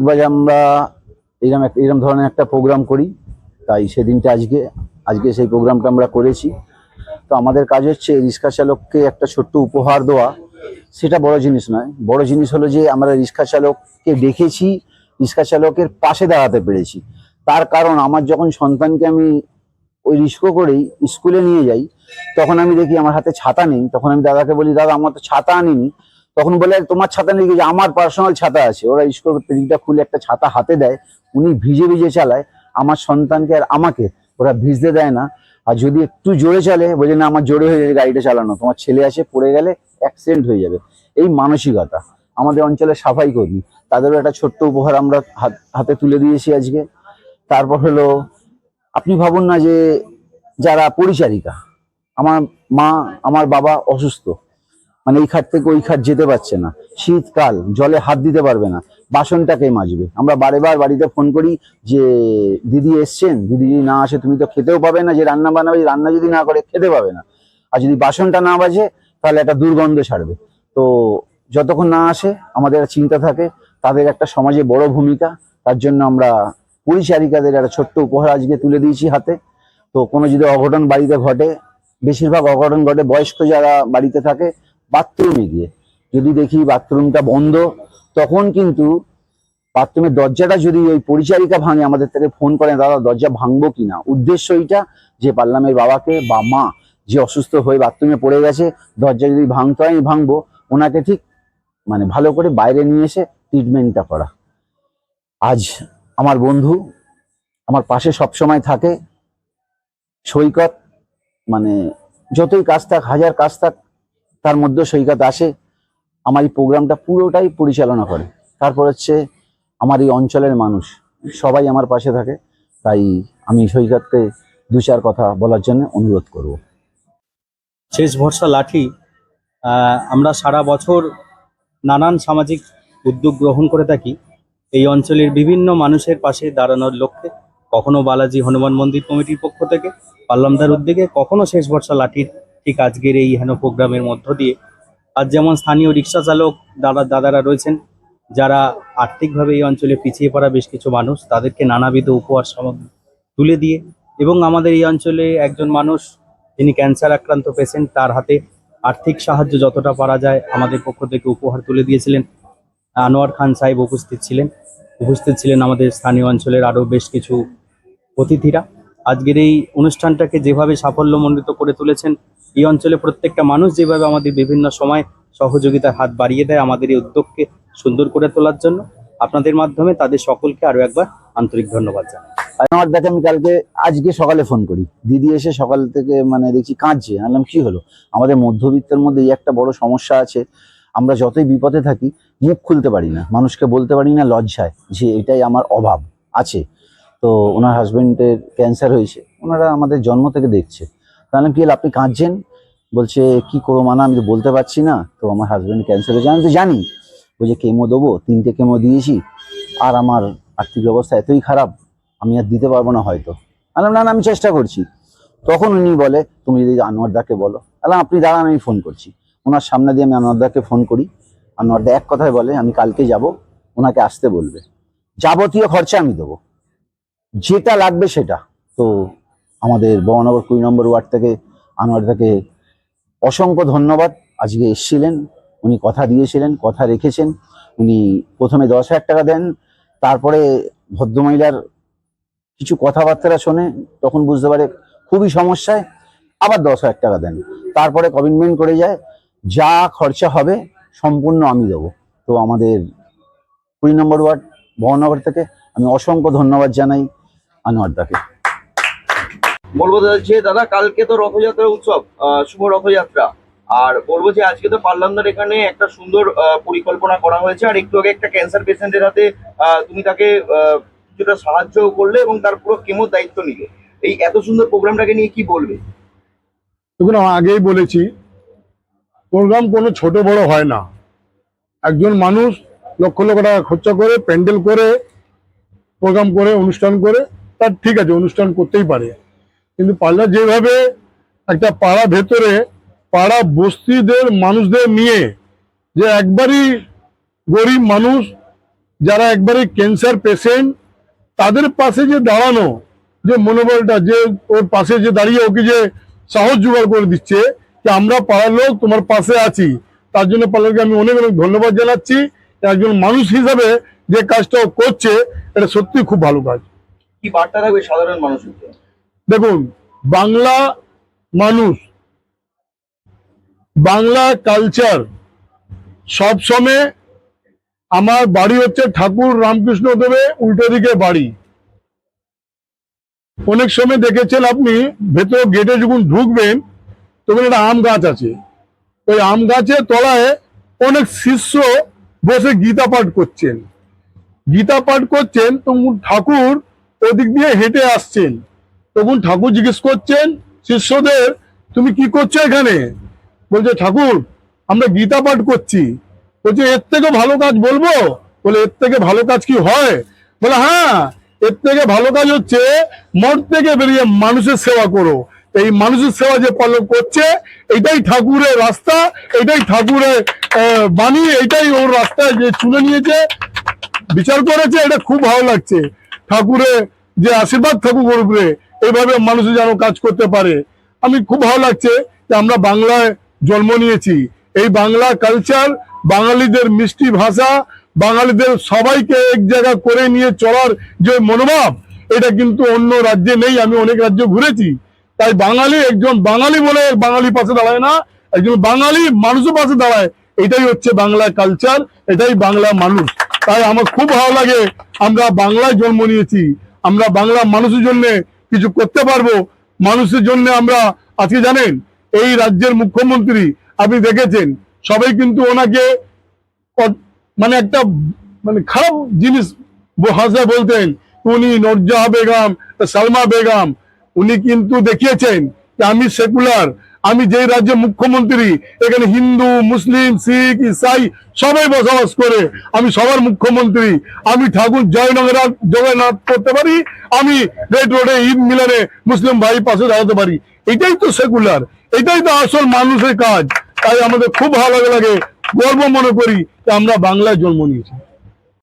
বাজে আমরা এরকম এক- এরকম ধরনের একটা প্রোগ্রাম করি। তাই সেদিনটা আজকে আজকে সেই প্রোগ্রামটা আমরা করেছি। তো আমাদের কাজ হচ্ছে রিক্সা চালককে একটা ছোট্ট উপহার দেওয়া। সেটা বড় জিনিস নয়। বড় জিনিস হলো যে আমরা রিক্সা চালককে দেখেছি, রিক্সা চালকের পাশে দাঁড়াতে পেরেছি। তার কারণ আমার যখন সন্তানকে আমি ওই রিস্কো করেই স্কুলে নিয়ে যাই, তখন আমি দেখি আমার হাতে ছাতা নেই। তখন আমি দাদাকে বলি, দাদা, আমার তো ছাতা আনিনি। তখন বলে, তোমার ছাতা কি?" আমার পার্সোনাল ছাতা আছে। ওরা স্কুল পেরিটা খুলে একটা ছাতা হাতে দেয়, উনি ভিজে ভিজে চালায়, আমার সন্তানকে আর আমাকে। ওরা ভিজতে দেয় না। আর যদি একটু জোরে চলে, বলে, না, আমার জোরে হয়ে যাবে, গাড়িটা চালানো। তোমার ছেলে আসে, পড়ে গেলে অ্যাক্সিডেন্ট হয়ে যাবে। এই মানসিকতা। আমাদের অঞ্চলের সাফাই কর্মী। তাদেরও একটা ছোট্ট উপহার আমরা হাতে তুলে দিয়েছি আজকে। তারপর হলো, আপনি ভাবুন না যে, যারা পরিচারিকা, আমার মা, আমার বাবা অসুস্থ। মানে এই খাট থেকে ওই খাট যেতে পারছে না। শীতকাল, জলে হাত দিতে পারবে না। বাসনটাকে মাজবে। আমরা বারে বার বাড়িতে ফোন করি যে, দিদি এসছেন? দিদি যদি না আসে, তুমি তো খেতেও পাবে না। যে রান্না বানাবে রান্না যদি না করে, খেতে পাবে না। আর যদি বাসনটা না বাজে, তাহলে একটা দুর্গন্ধ ছাড়বে। তো যতক্ষণ না আসে, আমাদের চিন্তা থাকে, তাদের একটা সমাজে বড় ভূমিকা। তার জন্য আমরা পরিচারিকাদের একটা ছোট্ট উপহার আজকে তুলে দিয়েছি হাতে। তো কোনো যদি অঘটন বাড়িতে ঘটে, বেশিরভাগ অঘটন ঘটে বয়স্ক যারা বাড়িতে থাকে বাথরুমে গিয়ে। যদি দেখি বাথরুমটা বন্ধ, তখন কিন্তু বাথরুমের দরজাটা যদি ওই পরিচারিকা ভাঙে, আমাদের থেকে ফোন করে দাদা, দরজা ভাঙবো কিনা? উদ্দেশ্য এইটা যে পার্লামের বাবাকে বা মা যে অসুস্থ হয়ে বাথরুমে পড়ে গেছে, দরজা যদি ভাঙতে হয় ভাঙবো। ওনাকে ঠিক মানে ভালো করে বাইরে নিয়ে এসে ট্রিটমেন্টটা করা। আজ আমার বন্ধু আমার পাশে সবসময় থাকে, সৈকত মানে যতই কাজ থাক, হাজার কাজ থাক তার মধ্যে সৈকত আসে। আমার এই প্রোগ্রামটা পুরোটাই পরিচালনা করে। তারপর হচ্ছে আমার এই অঞ্চলের মানুষ, সবাই আমার পাশে থাকে। তাই আমি সৈকতকে দু চার কথা বলার জন্য অনুরোধ করব। শেষ ভরসা লাঠি। আমরা সারা বছর নানান সামাজিক উদ্যোগ গ্রহণ করে থাকি। এই অঞ্চলের বিভিন্ন মানুষের পাশে দাঁড়ানোর লক্ষ্যে। কখনো বালাজি হনুমান মন্দির কমিটির পক্ষ থেকে, পাল্লামদার উদ্যোগে কখনো শেষ ভরসা লাঠির ঠিক আজকের এই হেন প্রোগ্রামের মধ্য দিয়ে। আজ যেমন স্থানীয় রিক্সা চালক দাদা, দাদারা রয়েছেন, যারা আর্থিকভাবে এই অঞ্চলে পিছিয়ে পড়া বেশ কিছু মানুষ, তাদেরকে নানাবিধ উপহার সামগ্রী তুলে দিয়ে এবং আমাদের এই অঞ্চলে একজন মানুষ, যিনি ক্যান্সার আক্রান্ত পেশেন্ট, তার হাতে আর্থিক সাহায্য যতটা পারা যায় আমাদের পক্ষ থেকে উপহার তুলে দিয়েছিলেন। আনোয়ার খান সাহেব উপস্থিত ছিলেন। উপস্থিত ছিলেন আমাদের স্থানীয় অঞ্চলের আরও বেশ কিছু অতিথিরা। আজকের এই অনুষ্ঠানটাকে যেভাবে সাফল্যমণ্ডিত করে তুলেছেন, এই অঞ্চলে প্রত্যেকটা মানুষ যেভাবে আমাদের বিভিন্ন সময় সহযোগিতার হাত বাড়িয়ে দেয় আমাদের এই উদ্যোগকে সুন্দর করে তোলার জন্য, আপনাদের মাধ্যমে তাদের সকলকে আরও একবার আন্তরিক ধন্যবাদ জানাই। আর আমার দেখে আমি কালকে, আজকে সকালে ফোন করি। দিদি এসে সকাল থেকে মানে দেখছি কাঁদছে। আমি বললাম, কি হলো? আমাদের মধ্যবিত্তের মধ্যে এই একটা বড় সমস্যা আছে। আমরা যতই বিপদে থাকি, মুখ খুলতে পারি না। মানুষকে বলতে পারি না লজ্জায় যে এটাই আমার অভাব, আছে। তো ওনার হাজবেন্ডের ক্যান্সার হয়েছে। ওনারা আমাদের জন্ম থেকে দেখছে। তাহলে কি আপনি কাঁদছেন? বলছে, কি করব মানা, আমি তো বলতে পারছি না। তো আমার হাজবেন্ড ক্যান্সার হয়েছে। আমি তো জানি। বলছে, কেমো দেবো? তিনটে কেমো দিয়েছি। আর আমার আর্থিক অবস্থা এতই খারাপ, আমি আর দিতে পারব না হয়তো। বললাম, না আমি চেষ্টা করছি। তখন উনি বলে, তুমি যদি আনোয়ারদাকে বলো। বললাম, আপনি দাঁড়ান, আমি ফোন করছি। ওনার সামনে দিয়ে আমি আনোয়ারদাকে ফোন করি। আনোয়ারদা এক কথায় বলে, আমি কালকে যাব, ওনাকে আসতে বলবে। যাবতীয় খরচা আমি দেবো। যেটা লাগবে সেটা। তো আমাদের বহনগর কুড়ি নম্বর ওয়ার্ড থেকে, আনোয়ার আনোয়ারদাকে অসংখ্য ধন্যবাদ। আজকে এসেছিলেন, উনি কথা দিয়েছিলেন, কথা রেখেছেন। উনি প্রথমে দশ হাজার টাকা দেন, তারপরে ভদ্রমহিলার কিছু কথাবার্তা শোনে, তখন বুঝতে পারে খুবই সমস্যায়, আবার দশ হাজার টাকা দেন। তারপরে কমিটমেন্ট করে যায়, যা খরচা হবে সম্পূর্ণ আমি দেবো। তো আমাদের কুড়ি নম্বর ওয়ার্ড ভবনগর থেকে আমি অসংখ্য ধন্যবাদ জানাই। আনোয়ারদাকে বলব দাদা যে দাদা কালকে তো রথযাত্রা উৎসব আহ, শুভ রথযাত্রা। আর বলব যে আজকে তো পার্লামদার এখানে একটা সুন্দর আহ, পরিকল্পনা করা হয়েছে। আর একটু আগে একটা ক্যান্সার পেশেন্টের হাতে আহ, তুমি তাকে আহ, কিছুটা সাহায্য করলে এবং তার পুরো কেমোর দায়িত্ব নিলে। এই এত সুন্দর প্রোগ্রামটাকে নিয়ে কি বলবে? দেখুন আমি আগেই বলেছি প্রোগ্রাম কোনো ছোট বড় হয় না। একজন মানুষ লক্ষ লক্ষ টাকা খরচা করে প্যান্ডেল করে প্রোগ্রাম করে অনুষ্ঠান করে তার ঠিক আছে, অনুষ্ঠান করতেই পারে। কিন্তু পাল্লা যেভাবে একটা পাড়া ভেতরে, পাড়া বস্তিদের মানুষদের নিয়ে যে একবারই গরিব মানুষ, যারা একবারে ক্যান্সার পেশেন্ট তাদের পাশে যে দাঁড়ানো, যে মনোবলটা, যে ওর পাশে যে দাঁড়িয়ে ওকে যে সাহস জোগাড় করে দিচ্ছে, যে আমরা পাড়ার লোক, তোমার পাশে আছি। তার জন্য পার্লারকে আমি অনেক অনেক ধন্যবাদ জানাচ্ছি। একজন মানুষ হিসাবে যে কাজটা করছে, এটা সত্যি খুব ভালো কাজ। কি বার্তা থাকবে সাধারণ জন্য? দেখুন, বাংলা মানুষ, বাংলা কালচার সব সময় আমার বাড়ি হচ্ছে ঠাকুর রামকৃষ্ণ দেবে উল্টো দিকে বাড়ি। অনেক সময় দেখেছেন আপনি, ভেতর গেটে যখন ঢুকবেন, তখন একটা আম গাছ আছে। ওই আম গাছের তলায় অনেক শিষ্য বসে গীতা পাঠ করছেন। গীতা পাঠ করছেন তখন ঠাকুর ওদিক দিয়ে হেঁটে আসছেন। তখন ঠাকুর জিজ্ঞেস করছেন, শিষ্যদের, তুমি কি করছ এখানে? বলছে, ঠাকুর, আমরা গীতা পাঠ করছি। বলছে, এর থেকে ভালো কাজ বলব? বলে, এর থেকে ভালো কাজ কি হয়? বলে হ্যাঁ এর থেকে ভালো কাজ হচ্ছে, মঠ থেকে বেরিয়ে মানুষের সেবা করো। এই মানুষের সেবা যে পালন করছে, এটাই ঠাকুরের রাস্তা, এটাই ঠাকুরের বাণী, এটাই ওর রাস্তায় যে চুনে নিয়েছে। বিচার করেছে, এটা খুব ভালো লাগছে। ঠাকুরের যে আশীর্বাদ থাকুক ওর উপরে এইভাবে মানুষ যেন কাজ করতে পারে। আমি খুব ভালো লাগছে যে আমরা বাংলায় জন্ম নিয়েছি। এই বাংলা কালচার বাঙালিদের মিষ্টি ভাষা, বাঙালিদের সবাইকে এক জায়গা করে নিয়ে চলার যে মনোভাব, এটা কিন্তু অন্য রাজ্যে নেই, আমি অনেক রাজ্য ঘুরেছি। তাই বাঙালি একজন বাঙালি বলে বাঙালি পাশে দাঁড়ায় না, একজন বাঙালি মানুষের পাশে দাঁড়ায়। এটাই হচ্ছে বাংলা কালচার এটাই বাংলা মানুষ। তাই আমার খুব ভালো লাগে, আমরা বাংলায় জন্ম নিয়েছি, আমরা বাংলা মানুষের জন্য কিছু করতে পারব, মানুষের জন্য আমরা, আজকে জানেন, এই রাজ্যের মুখ্যমন্ত্রী আপনি দেখেছেন, সবাই কিন্তু ওনাকে মানে একটা মানে খারাপ জিনিস ভাষায় বলতেন, উনি নরজাহা বেগম, সালমা বেগম, উনি কিন্তু দেখিয়েছেন যে আমি সেকুলার আমি যে রাজ্যে মুখ্যমন্ত্রী, এখানে হিন্দু, মুসলিম, শিখ, ইসাই সবাই বসবাস করে, আমি সবার মুখ্যমন্ত্রী। আমি ঠাকুর জয়নগরাত জগন্নাথ করতে পারি, আমি রেড রোডে ঈদ মিলনে মুসলিম ভাই পাশে দাঁড়াতে পারি। এটাই তো সেকুলার এটাই তো আসল মানুষের কাজ। তাই আমাদের খুব ভালো লাগে, গর্ব মনে করি যে আমরা বাংলায় জন্ম নিয়েছি।